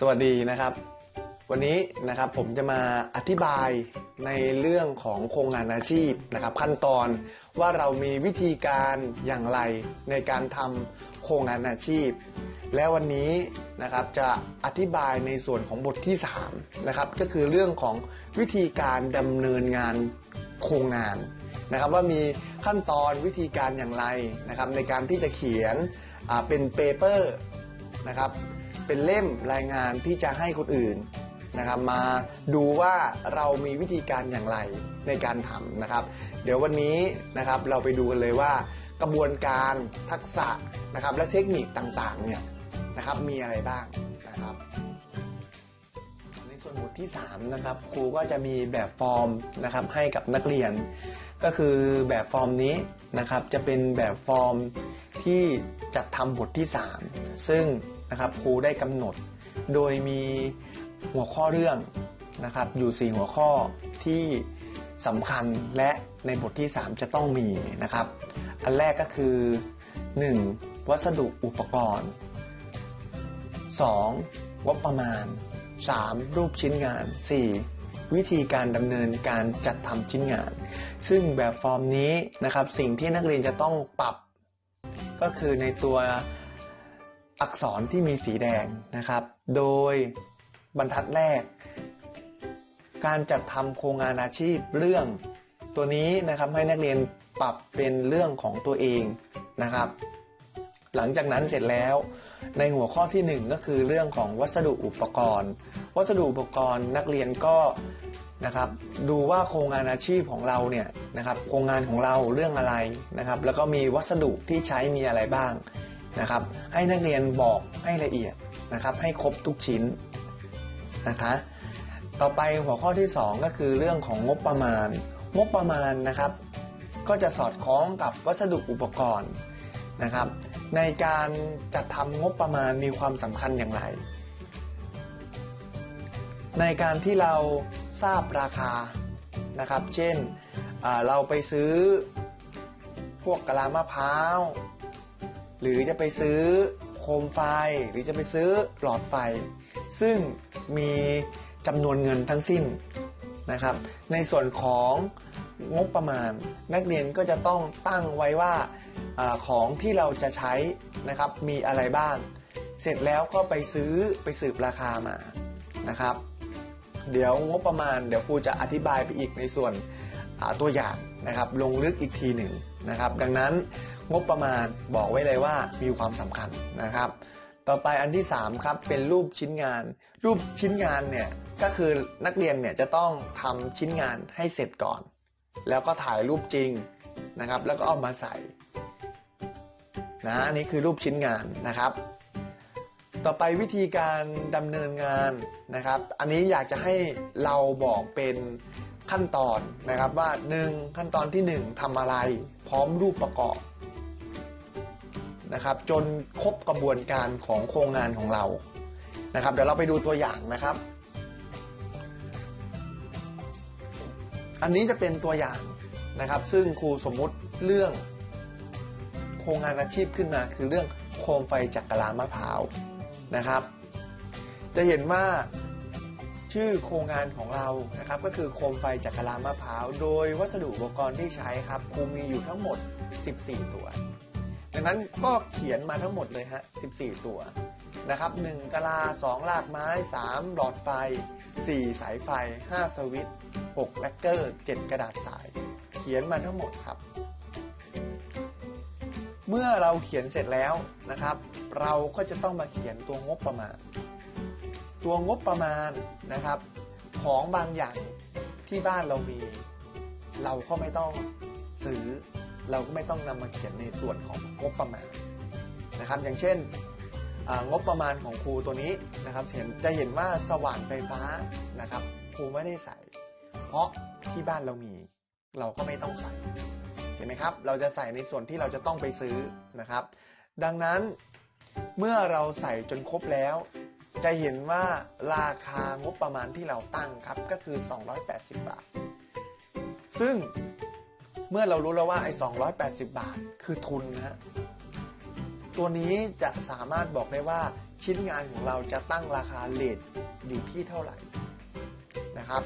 สวัสดีนะครับ วันนี้นะครับผมจะมาอธิบายในเรื่องของโครงงานอาชีพนะครับ ขั้นตอนว่าเรามีวิธีการอย่างไรในการทำโครงงานอาชีพ และวันนี้นะครับจะอธิบายในส่วนของบทที่3นะครับก็คือเรื่องของวิธีการดำเนินงานโครงงานนะครับ ว่ามีขั้นตอนวิธีการอย่างไรนะครับ ในการที่จะเขียนเป็นเปเปอร์นะครับ เป็นเล่มรายงานที่จะให้คนอื่นนะครับมาดูว่าเรามีวิธีการอย่างไรในการทำนะครับ เดี๋ยววันนี้นะครับเราไปดูกันเลยว่ากระบวนการทักษะนะครับและเทคนิคต่างๆเนี่ยนะครับมีอะไรบ้างนะครับ ส่วนบทที่3นะครับครูก็จะมีแบบฟอร์มนะครับให้กับนักเรียน ก็คือแบบฟอร์มนี้นะครับจะเป็นแบบฟอร์มที่จัดทำบทที่ 3 ซึ่งนะครับครูได้กำหนด โดยมีหัวข้อเรื่องนะครับอยู่ 4 หัวข้อที่สำคัญและในบทที่ 3 จะต้องมีนะครับ อันแรกก็คือ 1. วัสดุอุปกรณ์ 2. งบประมาณ 3. รูปชิ้นงาน 4. วิธีการดำเนินการจัดทำชิ้นงาน ซึ่งแบบฟอร์มนี้นะครับสิ่งที่นักเรียนจะต้องปรับ ก็คือในตัวอักษรที่มีสีแดงนะครับ โดยบรรทัดแรก การจัดทำโครงงานอาชีพเรื่อง ตัวนี้นะครับให้นักเรียนปรับเป็นเรื่องของตัวเองนะครับ หลังจากนั้นเสร็จแล้ว ในหัวข้อที่ 1 ก็คือเรื่องของวัสดุอุปกรณ์ วัสดุอุปกรณ์นักเรียนก็นะครับดูว่าโครงงานอาชีพของเราเนี่ยนะครับโครงงานของเราเรื่องอะไรนะครับ แล้วก็มีวัสดุที่ใช้มีอะไรบ้างนะครับ ให้นักเรียนบอกให้ละเอียดนะครับ ให้ครบทุกชิ้นนะคะต่อไปหัวข้อที่ 2 ก็คือเรื่องของงบประมาณ งบประมาณนะครับ ก็จะสอดคล้องกับวัสดุอุปกรณ์นะครับ ในการจัดทำงบประมาณมีความสำคัญอย่างไร ในการที่เราทราบราคานะครับ เช่นเราไปซื้อพวกกะลามะพร้าว หรือจะไปซื้อโคมไฟ หรือจะไปซื้อหลอดไฟ ซึ่งมีจำนวนเงินทั้งสิ้นนะครับ ในส่วนของงบประมาณ นักเรียนก็จะต้องตั้งไว้ว่า อของที่เราจะใช้นะครับมีอะไรบ้าง เสร็จแล้วก็ไปซื้อไปสืบราคามานะครับ เดี๋ยวงบประมาณเดี๋ยวครูจะอธิบายไปอีกในส่วนตัวอย่างนะครับลงลึกอีกทีหนึ่งนะครับ ดังนั้นงบประมาณบอกไว้เลยว่ามีความสำคัญนะครับ ต่อไปอันที่ 3 ครับเป็นรูปชิ้นงาน รูปชิ้นงานเนี่ยก็คือนักเรียนเนี่ยจะต้องทำชิ้นงานให้เสร็จก่อน แล้วก็ถ่ายรูปจริงนะครับ แล้วก็เอามาใส่ นะอันนี้คือรูปชิ้นงานนะครับ ต่อไปวิธีการดำเนินงานนะครับ อันนี้อยากจะให้เราบอกเป็นขั้นตอนนะครับว่า 1 ขั้นตอนที่ 1ทำอะไร พร้อมรูปประกอบนะครับ จนครบกระบวนการของโครงงานของเรานะครับ เดี๋ยวเราไปดูตัวอย่างนะครับ อันนี้จะเป็นตัวอย่างนะครับ ซึ่งครูสมมุติเรื่อง ครงงานอาชีพขึ้นมา คือเรื่องโคมไฟจักรลามะพร้าวนะครับ จะเห็นว่าชื่อโครงงานของเรานะครับ ก็คือโคมไฟจักรลามะพร้าว โดยวัสดุอุปกรณ์ที่ใช้ครับครูมีอยู่ทั้งหมด 14 ตัว ดังนั้นก็เขียนมาทั้งหมดเลยฮะ 14 ตัวนะครับ1กะลา 2 ลากไม้ 3 หลอดไฟ 4 สายไฟ 5 สวิตช์6แลกเกอร์ 7 กระดาษสาย เขียนมาทั้งหมดครับ เมื่อเราเขียนเสร็จแล้วนะครับ เราก็จะต้องมาเขียนตัวงบประมาณ ตัวงบประมาณนะครับ ของบางอย่างที่บ้านเรามี เราก็ไม่ต้องซื้อ เราก็ไม่ต้องนำมาเขียนในส่วนของงบประมาณนะครับ อย่างเช่นงบประมาณของครูตัวนี้นะครับเห็นจะเห็นว่าสว่านไฟฟ้านะครับครูไม่ได้ใส่ เพราะที่บ้านเรามี เราก็ไม่ต้องใส่ เห็นไหมครับ เราจะใส่ในส่วนที่เราจะต้องไปซื้อนะครับ ดังนั้นเมื่อเราใส่จนครบแล้ว จะเห็นว่าราคางบประมาณที่เราตั้งครับก็คือ 280 บาท ซึ่งเมื่อเรารู้แล้วว่าไอ้280 บาทคือทุนนะฮะตัวนี้จะสามารถบอกได้ว่าชิ้นงานของเราจะตั้งราคาเลทอยู่ที่เท่าไหร่นะครับ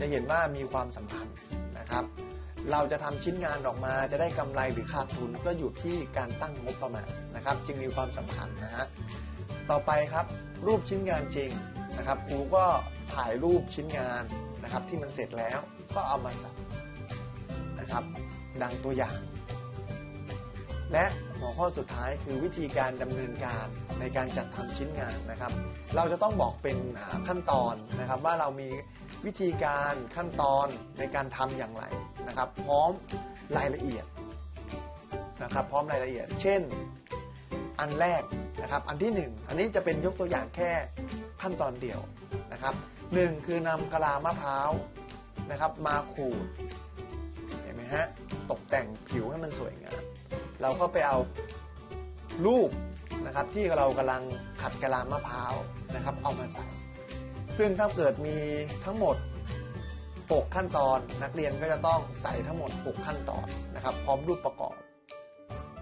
จะเห็นว่ามีความสำคัญนะครับ เราจะทำชิ้นงานออกมาจะได้กำไรหรือขาดทุนก็อยู่ที่การตั้งงบประมาณนะครับ จึงมีความสำคัญนะฮะต่อไปครับรูปชิ้นงานจริงนะครับครูก็ถ่ายรูปชิ้นงานนะครับที่มันเสร็จแล้วก็เอามาใส่นะครับ ดังตัวอย่าง และหัวข้อสุดท้ายคือวิธีการดำเนินการในการจัดทำชิ้นงานนะครับ เราจะต้องบอกเป็นขั้นตอนนะครับ ว่าเรามีวิธีการขั้นตอนในการทำอย่างไรนะครับ พร้อมรายละเอียดนะครับ พร้อมรายละเอียด เช่น อันแรกนะครับ อันที่หนึ่งอันนี้จะเป็นยกตัวอย่างแค่ขั้นตอนเดียวนะครับหนึ่งคือนำกะลามะพร้าวนะครับ มาขูดเห็นไหมฮะตกแต่งผิวให้มันสวยงาม เราก็ไปเอาลูกนะครับที่เรากำลังขัดกะลามะพร้าวนะครับ เอามาใส่ ซึ่งถ้าเกิดมีทั้งหมด 6 ขั้นตอน นักเรียนก็จะต้องใส่ทั้งหมด 6 ขั้นตอนนะครับ พร้อมรูปประกอบ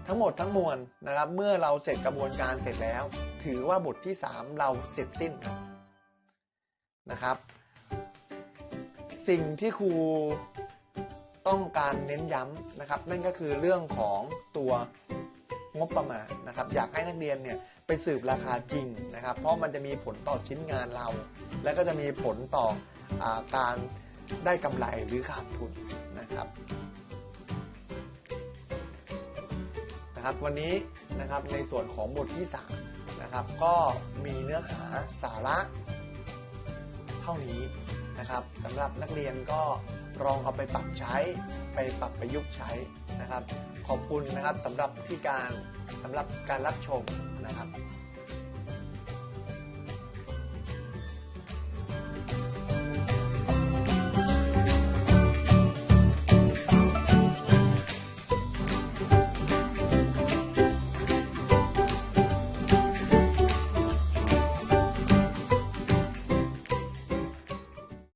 ทั้งหมดทั้งมวลนะครับ เมื่อเราเสร็จกระบวนการเสร็จแล้ว ถือว่าบทที่ 3 เราเสร็จสิ้นนะครับ สิ่งที่ครู ต้องการเน้นย้ำนะครับ นั่นก็คือเรื่องของตัวงบประมาณนะครับ อยากให้นักเรียนเนี่ยไปสืบราคาจริงนะครับ เพราะมันจะมีผลต่อชิ้นงานเรา และก็จะมีผลต่ออาการได้กำไรหรือขาดทุนนะครับนะครับ วันนี้นะครับในส่วนของบทที่3นะครับ ก็มีเนื้อหาสาระเท่านี้นะครับสำหรับนักเรียนก็ ลองเอาไปปรับใช้ไปปรับประยุกต์ใช้นะครับ ขอบคุณนะครับสำหรับที่การสำหรับการรับชมนะครับ